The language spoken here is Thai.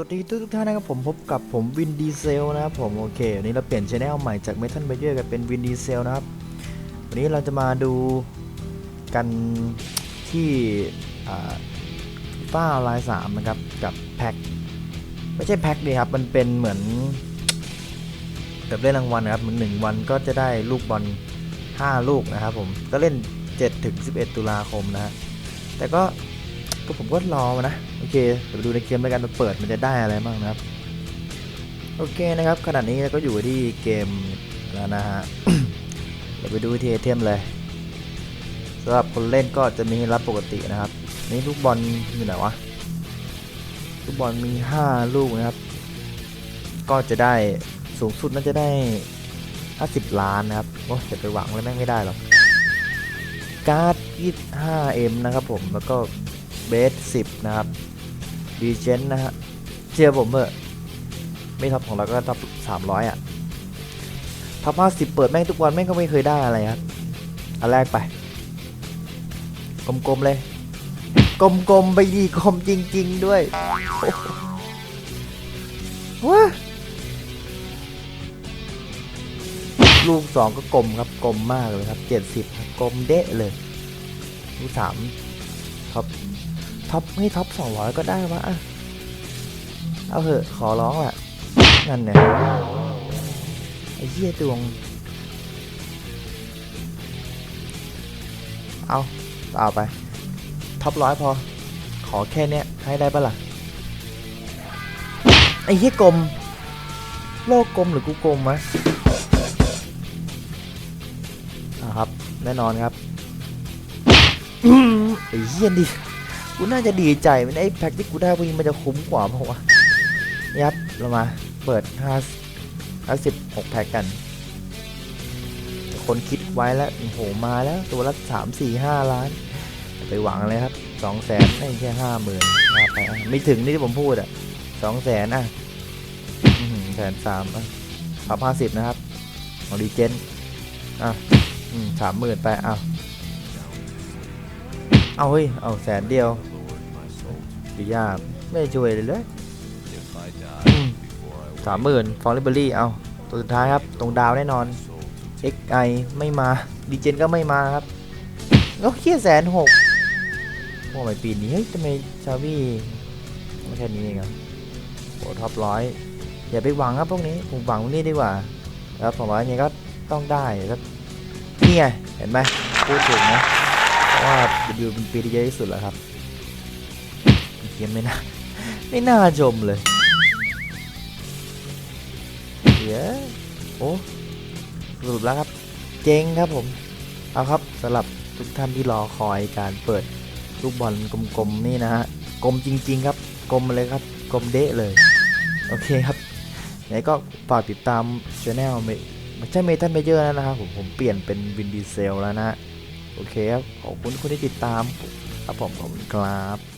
วัสดีทุกท่านนะครับผมพบกับผมวินดีเซลนะครับผมโอเควันนี้เราเปลี่ยนชแนลใหม่จากเมทัลเบเยอร์กันเป็นวินดีเซลนะครับวันนี้เราจะมาดูกันที่ฟ้าลายสามนะครับกับแพ็คไม่ใช่แพ็คดีครับมันเป็นเหมือนแบบเล่นรางวัลนะครับเหมือนหนึ่งวันก็จะได้ลูกบอล5ลูกนะครับผมก็เล่น7ถึง11 ตุลาคมนะฮะแต่ก็ ก็ผมก็รอมานะ โอเคเดี๋ยวไปดูในเกมแล้วกันมันเปิดมันจะได้อะไรบ้างนะครับ โอเคนะครับขณะนี้ก็อยู่ที่เกมแล้วนะฮะ เดี๋ยวไปดูที่ไอเทมเลยสำหรับคนเล่นก็จะมีรับปกตินะครับ นี่ลูกบอลอยู่ไหนวะ ลูกบอลมี 5 ลูกนะครับ ก็จะได้สูงสุดน่าจะได้ 50 ล้านนะครับ โอ้จะไปหวังแล้วแม่งไม่ได้หรอกการ์ด 25M นะครับผม แล้วก็ เบสสิบนะครับดีเจนนะฮะเชื่อผมเถอะไม่ท็อปของเราก็ท็อปสามร้อยอะท็อปห้าสิบเปิดแม่งทุกวันแม่งก็ไม่เคยได้อะไรครับอันแรกไปกลมๆเลยกลมๆไปดีกลมจริง ๆ ด้วยว้าลูกสองก็กลมครับกลมมากเลยครับเจ็ดสิบกลมเดะเลยลูกสามท็อป ท็อปให้ท็อปสองร้อยก็ได้วะเอาเถอะขอร้องละนั่นเนี่ยไอ้เหี้ยดวง เอาเอาไป ท็อปร้อยพอ ขอแค่เนี้ยให้ได้ปะล่ะ ไอ้เหี้ยกลม โลกกลมหรือกูกลมวะอะครับ แน่นอนครับไอ้เหี้ยดิ กูน่าจะดีใจมันไอ้แพ็คที่กูได้พวกนี้มันจะคุ้มกว่าเพราะว่านี่ครับเรามาเปิด5 56แพ็คกัน คนคิดไว้แล้วโอ้โหมาแล้วตัวละ3 4 5ล้าน ไปหวังเลยครับ2แสนไม่แค่ห้าหมื่นมาไปไม่ถึงนี่ที่ผมพูดอะ2แสนอะแสนสามอะพับห้าสิบนะครับของดีเจนอะสามหมื่นไปอ้าว เอาเฮ้ย เอาแสนเดียวดียากไม่ช่วยเลยเลยสามหมื่นฟอร์ลิเบอรี่ เอา ตัวสุดท้ายครับ ตรงดาวแน่นอน XI ไม่มา ดีเจนก็ไม่มาครับก็เคียแสนหกโอ้ยปีนี้ เฮ้ยทำไมชาวี่ไม่แค่นี้เองครับโอ้ท็อปร้อยอย่าไปหวังครับพวกนี้ ผมหวังพวกนี้ดีกว่า แล้วผมว่าอย่างนี้ก็ต้องได้แล้วนี่ไง เห็นไหมพูดถูกนะ เพราะว่า W เป็นปีที่เยอะที่สุดแล้วครับเกมไม่น่าไม่น่าชมเลยเดี๋ยวโอ้สรุปแล้วครับ เจ๊งครับผม เอาครับสำหรับทุกท่านที่รอคอยการเปิดลูกบอลกลมๆนี่นะฮะกลมจริง ๆ ครับกลมเลยครับกลมเดะเลย โอเคครับไหนก็ฝากติดตามช anel ไม่ใช่เมทัลเมเจอร์แล้วนะครับผมผมเปลี่ยนเป็นวินดีเซลแล้วนะ โอเคครับขอบคุณทุกคนที่ติดตามครับผมขอบคุณครับ